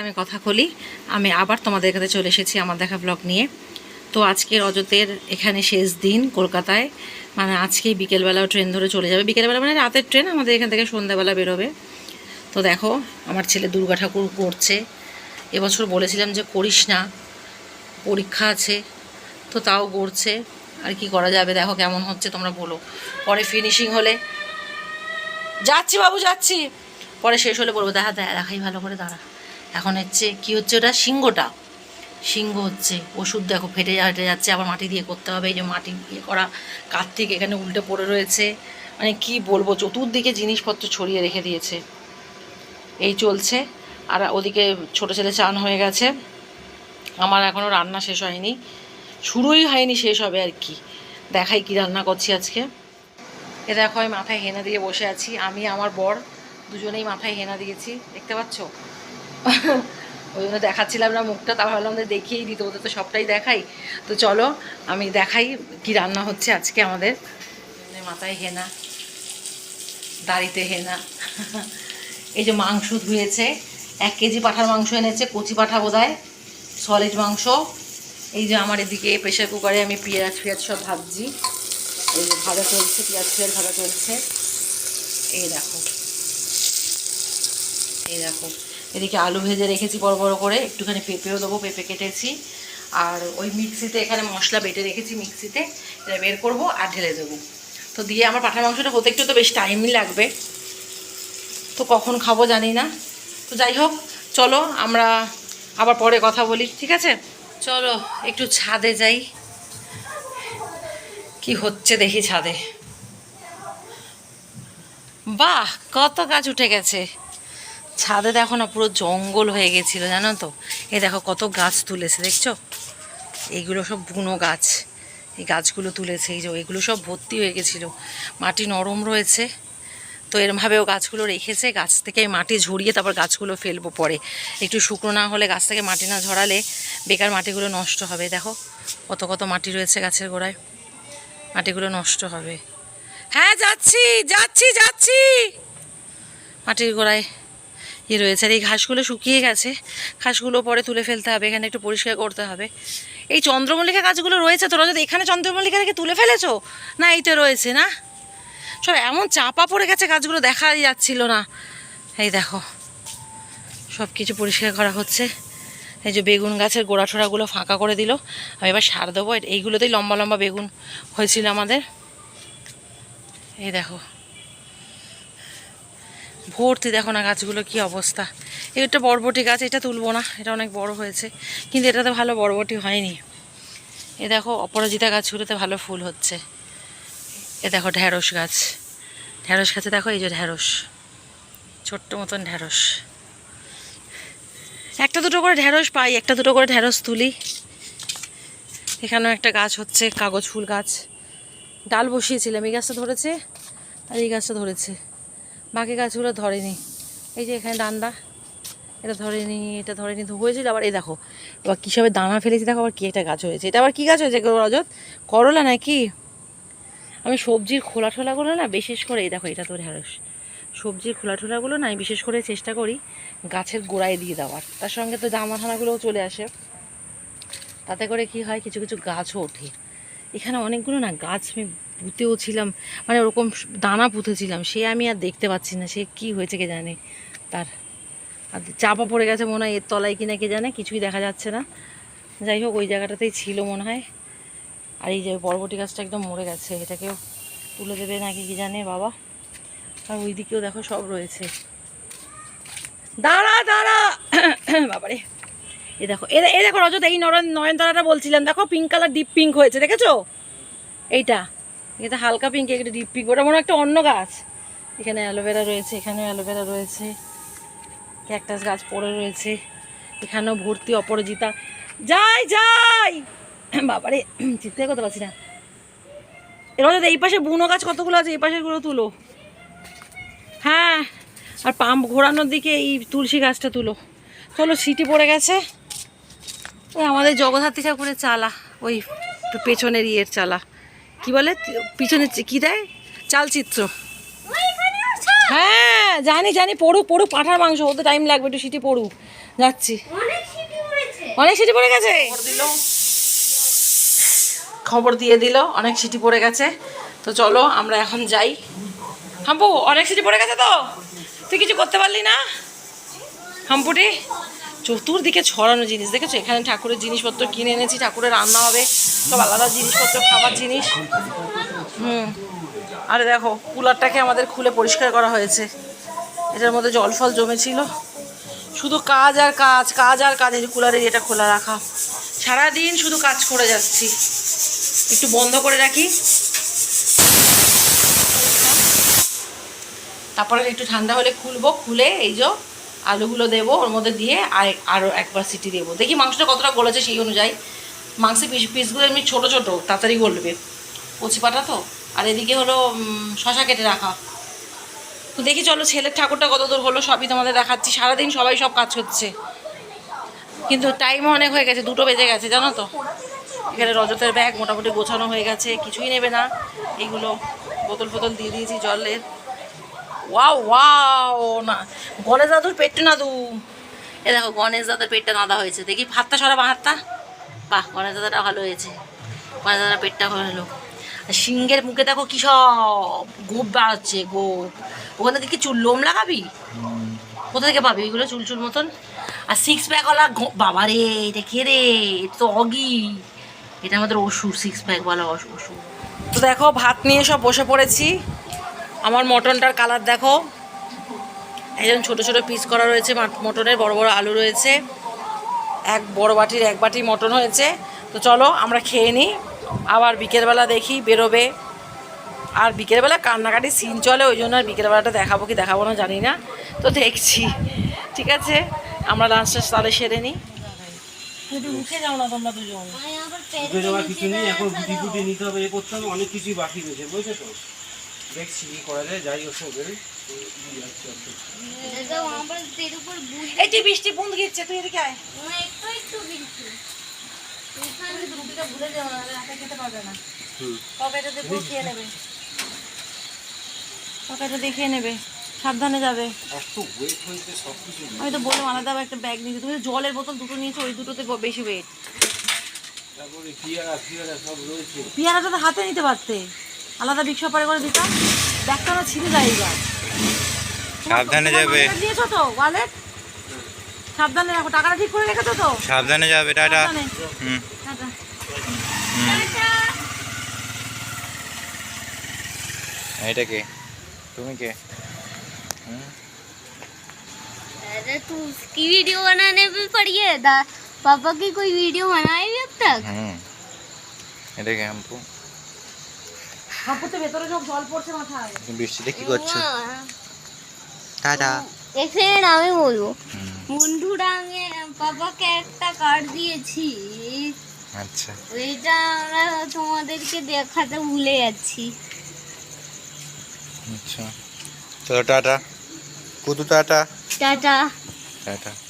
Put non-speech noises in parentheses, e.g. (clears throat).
আমি কথা বলি, আমি আবার তোমাদের কাছে চলে এসেছি আমার দেখা ব্লগ নিয়ে। তো আজকে রজতের এখানে শেষ দিন কলকাতায়। মানে আজকেই বিকেলবেলাও ট্রেন ধরে চলে যাবে। বিকেলবেলা মানে রাতের ট্রেন, আমাদের এখান থেকে সন্ধ্যাবেলা বেরোবে। তো দেখো, আমার ছেলে দুর্গা ঠাকুর করছে। এবছর বলেছিলাম যে করিস না, পরীক্ষা আছে, তো তাও করছে। আর কি করা যাবে, দেখো কেমন হচ্ছে, তোমরা বলো। পরে ফিনিশিং হলে যাচ্ছি বাবু, যাচ্ছি। পরে শেষ হলে বলব, দেখা দেখাই ভালো করে দাঁড়া। এখন হচ্ছে কি হচ্ছে ওটা? সিংহটা। সিংহ হচ্ছে, ওষুধ দেখো ফেটে ফেটে যাচ্ছে, আবার মাটি দিয়ে করতে হবে। এই যে মাটি দিয়ে করা, কার্তিক এখানে উল্টে পড়ে রয়েছে। মানে কি বলব, চতুর্দিকে জিনিসপত্র ছড়িয়ে রেখে দিয়েছে। এই চলছে। আর ওদিকে ছোট ছেলে চান হয়ে গেছে। আমার এখনও রান্না শেষ হয়নি। শুরুই হয়নি, শেষ হবে আর কি। দেখাই কি রান্না করছি আজকে। এ দেখো, আমি মাথায় হেনা দিয়ে বসে আছি। আমি, আমার বর, দুজনেই মাথায় হেনা দিয়েছি। দেখতে পাচ্ছ? ওই জন্য দেখাচ্ছিলাম না মুখটা, তা ভাবলাম দেখিয়েই দিত ওদের তো সবটাই দেখাই। তো চলো, আমি দেখাই কি রান্না হচ্ছে আজকে আমাদের। মাথায় হেনা, দাড়িতে হেনা। এই যে মাংস ধুয়েছে, এক কেজি পাঠার মাংস এনেছে, কচি পাঠা বোধহয়, সলিড মাংস। এই যে আমার এদিকে প্রেশার কুকারে আমি পেঁয়াজ পেঁয়াজ সব ভাজছি। এই যে ভাজা চলছে, পেঁয়াজ পেঁয়াজ ভাজা চলছে। এই দেখো। এই দেখো। এদিকে আলু ভেজে রেখেছি বড় বড় করে, একটুখানি পেঁপেও দেবো, পেঁপে কেটেছি। আর ওই মিক্সিতে এখানে মশলা বেটে রেখেছি মিক্সিতে, এটা বের করব আর ঢেলে দেবো। তো দিয়ে আমার পাঠার মাংসটা হতে একটু তো বেশ টাইমই লাগবে। তো কখন খাব জানি না। তো যাই হোক, চলো আমরা আবার পরে কথা বলি, ঠিক আছে? চলো, একটু ছাদে যাই। কি হচ্ছে দেখি ছাদে। বাহ, কত গাছ উঠে গেছে। ছাদে দেখো না, পুরো জঙ্গল হয়ে গেছিল, জানো তো? এই দেখো কত গাছ তুলেছে, দেখছ? এইগুলো সব বুনো গাছ। এই গাছগুলো তুলেছে, এই যে এগুলো সব ভর্তি হয়ে গেছিল। মাটি নরম রয়েছে, তো এরমভাবেও গাছগুলো রেখেছে। গাছ থেকে মাটি ঝরিয়ে তারপর গাছগুলো ফেলব পরে। একটু শুকনো না হলে গাছ থেকে মাটি না ঝরালে বেকার মাটিগুলো নষ্ট হবে। দেখো কত কত মাটি রয়েছে গাছের গোড়ায়। মাটিগুলো নষ্ট হবে। হ্যাঁ যাচ্ছি যাচ্ছি যাচ্ছি। মাটির গোড়ায় ইয়ে রয়েছে। আর এই ঘাসগুলো শুকিয়ে গেছে। ঘাসগুলো পরে তুলে ফেলতে হবে, এখানে একটু পরিষ্কার করতে হবে। এই চন্দ্রমল্লিকা গাছগুলো রয়েছে তোরা যদি এখানে চন্দ্রমল্লিকা থেকে তুলে ফেলেছো? না, এইটা রয়েছে না? সব এমন চাপা পড়ে গেছে গাছগুলো দেখাই যাচ্ছিল না। এই দেখো, সব কিছু পরিষ্কার করা হচ্ছে। এই যে বেগুন গাছের গোড়া টোড়াগুলো ফাঁকা করে দিল। আমি এবার সার দেবো এইগুলোতেই লম্বা লম্বা বেগুন হয়েছিল আমাদের। এই দেখো ভর্তি, দেখো না গাছগুলো কি অবস্থা। এটা বরবটি গাছ, এটা তুলবো না, এটা অনেক বড় হয়েছে। কিন্তু এটাতে ভালো বরবটি হয়নি। এ দেখো, অপরাজিতা গাছগুলোতে ভালো ফুল হচ্ছে। এ দেখো, ঢ্যাঁড়স গাছ। ঢ্যাঁড়স গাছে দেখো, এই যে ঢ্যাঁড়স। ছোট্ট মতন ঢ্যাঁড়স। একটা দুটো করে ঢ্যাঁড়স পাই, একটা দুটো করে ঢ্যাঁড়স তুলি। এখানেও একটা গাছ হচ্ছে, কাগজ ফুল গাছ। ডাল বসিয়েছিলাম, এই গাছটা ধরেছে? আর এই গাছটা ধরেছে। বাকি গাছগুলো ধরেনি। এই যে এখানে ডান্ডা, এটা ধরেনি এটা ধরেনি হয়েছিল আবার, এই দেখো, এবার কী সবে দানা ফেলেছি, দেখো আবার কী একটা গাছ হয়েছে। এটা আবার কী গাছ হয়েছে রজত? করলা নাকি? আমি সবজির খোলা ঠোলাগুলো না বিশেষ করে, এই দেখো, এটা তো ঢ্যাঁড়স সবজির খোলা ঠোলাগুলো না আমি বিশেষ করে চেষ্টা করি গাছের গোড়ায় দিয়ে দেওয়ার। তার সঙ্গে তো জামা থানাগুলোও চলে আসে। তাতে করে কি হয়, কিছু কিছু গাছও ওঠে। এখানে অনেকগুলো না গাছ আমি পুঁতেও ছিলাম মানে ওরকম দানা পুঁতেছিলাম, সে আমি আর দেখতে পাচ্ছি না, সে কি হয়েছে কে জানে? তার আর চাপা পড়ে গেছে মনে হয় এর তলায় কিনা কে জানে, কিছুই দেখা যাচ্ছে না। যাই হোক, ওই জায়গাটাতেই ছিল মনে হয়। আর এই যে বরবটি গাছটা একদম মরে গেছে, এটাকেও তুলে দেবে নাকি কি জানে বাবা। আর ওই দিকেও দেখো সব রয়েছে। দাঁড়া দাঁড়া! (coughs) বাবারে। এ দেখো এ দেখো রজত, এই নয়ন নয়নতারাটা বলছিলাম, দেখো পিঙ্ক কালার ডিপ পিঙ্ক হয়েছে, দেখেছ? এইটা। এটা হালকা পিঙ্ক একটা ডিপ পিঙ্ক ওটা মনে একটা অন্য গাছ। এখানে অ্যালোভেরা রয়েছে, এখানেও অ্যালোভেরা রয়েছে। ক্যাকটাস গাছ পড়ে রয়েছে। এখানেও ভর্তি অপরাজিতা। যাই যাই! (clears throat) বাবারে চিৎকার করতে পারছি না। এবার এই পাশে বুনো গাছ কতগুলো আছে? এই পাশেরগুলো তুলো। হ্যাঁ আর পাম্প ঘোরানোর দিকে এই তুলসী গাছটা তুলো। চলো সিটি পড়ে গেছে। আমাদের জগদ্ধাত্রী ঠাকুরের চালা, ওই পেছনের ইয়ের চালা। কি বলে? পিছনে কি দেয়? চালচিত্র। হ্যাঁ জানি জানি পড়ুক পড়ুক পাঠার মাংস হতে টাইম লাগবে একটু সিটি পড়ুক। যাচ্ছি। অনেক সিটি হয়েছে অনেক সিটি পড়ে গেছে? দিল। খবর দিয়ে দিল অনেক সিটি পড়ে গেছে। তো চলো আমরা এখন যাই। হাম্পু অনেক সিটি পড়ে গেছে তো? তুই কিছু করতে পারলি না? হাম্পুটি চতুর্দিকে ছড়ানো জিনিস। দেখেছ? এখানে ঠাকুরের জিনিসপত্র কিনে এনেছি ঠাকুরের রান্না হবে। সব আলাদা জিনিসপত্র, খাবার জিনিস। হুম। আরে দেখো, কুলারটাকে আমাদের খুলে পরিষ্কার করা হয়েছে। এটার মধ্যে জল ফল জমেছিল। শুধু কাজ আর কাজ কাজ আর কাজ, এই কুলারের এটা খোলা রাখা। সারাদিন শুধু কাজ করে যাচ্ছি। একটু বন্ধ করে রাখি। তারপরে একটু ঠান্ডা হলে খুলবো, খুলে এই যে আলুগুলো দেবো, ওর মধ্যে দিয়ে আর আরও একবার সিটি দেবো। দেখি মাংসটা কতটা গলেছে সেই অনুযায়ী। মাংসের পিস পিসগুলো এমনি ছোটো ছোটো, তাড়াতাড়ি গলবে। কচি পাটা তো? আর এদিকে হলো শশা কেটে রাখা। তো দেখি চলো, ছেলের ঠাকুরটা কত দূর হলো, সবই তোমাদের দেখাচ্ছি। সারাদিন সবাই সব কাজ করছে। কিন্তু টাইমও অনেক হয়ে গেছে, দুটো বেজে গেছে, জানো তো? এখানে রজতের ব্যাগ মোটামুটি গোছানো হয়ে গেছে, কিছুই নেবে না। এইগুলো বোতল ফোতল দিয়ে দিয়েছি জলের। ওয়াও ওয়াও, না। গণেশ দাদুর পেটটা না দু। এ দেখো, গণেশ দাদার পেটটা নাদা হয়েছে। দেখি হাতটা সরা হাতটা বাহ দাদাটা ভালো হয়েছে। দাদার পেটটা ভালো হলো। আর সিংহের মুখে দেখো কি সব গোপ বাড়াচ্ছে, গোপ। ওখান থেকে কি চুল লোম লাগাবি? কোথা থেকে পাবি? এগুলো চুল চুল মতন? আর সিক্স প্যাকওয়ালা বাবা রে এটা কে রে? তো অগি। এটা আমাদের ওষুধ সিক্স প্যাকওয়ালা ওষুধ তো দেখো, ভাত নিয়ে সব বসে পড়েছি। আমার মটনটার কালার দেখো। একজন ছোট ছোট পিস করা রয়েছে মাট- মটনের বড় বড় আলু রয়েছে। এক বড় বাটির এক বাটি মটন হয়েছে। তো চলো আমরা খেয়ে নিই। আবার বিকেলবেলা দেখি বেরোবে। আর বিকেলবেলা কান্নাকাটি সিন চলে ওই জন্য আর বিকেলবেলাটা দেখাবো কি দেখাবো না জানি না। তো দেখছি ঠিক আছে? আমরা লাঞ্চটা তাহলে সেরে নিই। একটু যাও না তোমরা দুজন। আমি আবার উঠে যাওয়ার কিছু নেই এখন গুটি গুটি নিতে হবে এ করতে হবে অনেক কিছুই বাকি রয়েছে বুঝছ তো? দেখছি কি করা যায় যাই ওর সঙ্গে দাদা আমার তের উপর বুঝ এই যে বৃষ্টি বুঁদ গিচ্ছে তুই এদিকে আয়। একটু কিন্তু রুটিটা ভুলে যাব না রাতে খেতে পারবে না। হুম। তরকারিটা খেয়ে নেবে। তরকারিটা দেখিয়ে নেবে। সাবধানে যাবে। এত ওয়েট হয়েছে সব কিছু আমি তো বললাম আলাদা একটা ব্যাগ নিয়েছি। তুমি জলের বোতল দুটো নিয়েছো ওই দুটোতে বেশি ওয়েট তারপরে পিয়ারা ফিয়ারা সব রয়েছে। পেয়ারাটা তো হাতে নিতে পারতে। আলাদা রিক্সা পারে করে দিতাম। ব্যাগটা ছিঁড়ে যায় এবার। সাবধানে যাবে। নিয়েছো তো ওয়ালেট সাবধানে রাখো টাকাটা ঠিক করে রেখেছো তো সাবধানে যাবে টাটা সাবধানে। হুম টাটা। এটা কে তুমি কে अरे तू उसकी वीडियो बनाने भी पड़ी है दा पापा की कोई वीडियो बनाई भी अब तक হুম এটা কে হাম্পু হাঁপুর তো ভেতরে সব জল পড়ছে মাথায় তুমি বৃষ্টিতে কি করছো টাটা এক সেকেন্ড আমি বলবো আমি বাবাকে একটা কার্ড দিয়েছি। আচ্ছা। ওইটা আমরা তোমাদেরকে দেখাতে ভুলে যাচ্ছি। আচ্ছা। চলো টাটা। কুতু টাটা। টাটা। টাটা।